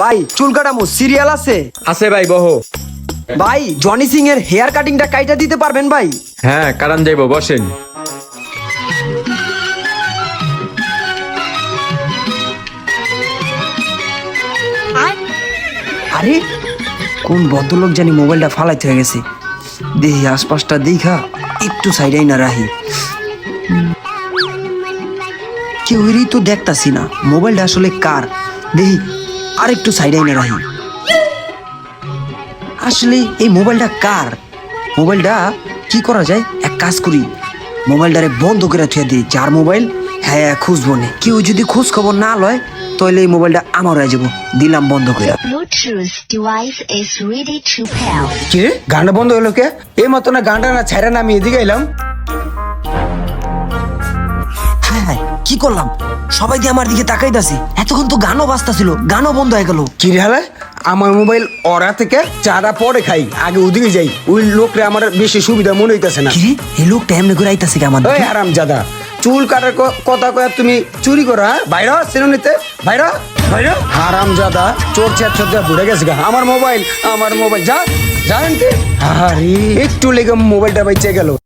ভাই চুল কাটামো সিরিয়াল আছে? আছে ভাই বহ। ভাই জনি সিং এর হেয়ার কাটিংটা কাইটা দিতে পারবেন ভাই? হ্যাঁ কারণ যাইবো বসেন। আরে কোন ভদ্রলোক জানি মোবাইলটা ফালাইতে হয়ে গেছে। দেখি আশপাশটা দেখা একটু সাইডাই না রাহি। কেউরই তো দেখতাছি না মোবাইলটা আসলে কার? দেখি আর একটু সাইডাই না রাহি আসলে এই মোবাইলটা কার? মোবাইলটা কি করা যায়? এক কাজ করি। মোবাইলটারে বন্ধ করে থুয়ে দিই। যার মোবাইল? হ্যাঁ খুঁজবো নে। কেউ যদি খোঁজ খবর না লয় তাহলে এই মোবাইলটা আমার হয়ে যাব। দিলাম বন্ধ করে. কে? গানটা বন্ধ হলো কে? এই মতো না গানটা না ছেড়ে না আমি এদিকে এলাম। কি করলাম? সবাই দিয়ে আমার দিকে তাকাইতাছে। এতক্ষণ তো গানও বাজতাছিল গানও বন্ধ হয়ে গেল। কি রে আমার মোবাইল ওরা থেকে চারা পরে খাই আগে ওদিকে যাই। ওই লোকরে আমার বেশি সুবিধা মনে হইতেছে না। কি এই লোকটা এমনি করে আইতাছে কি আমার ওই আরাম জাদা চুল কাটার ক- কথা কয়ে তুমি চুরি করো হ্যাঁ? বাইরা শ্রেণীতে বাইরা? বাইরা? হারাম জাদা চোর চেয়ার চোর দেয়া ঘুরে গেছে গা। আমার মোবাইল আমার মোবাইল যা জানেন কি আরে। একটু লেগে মোবাইলটা বাইচে গেল।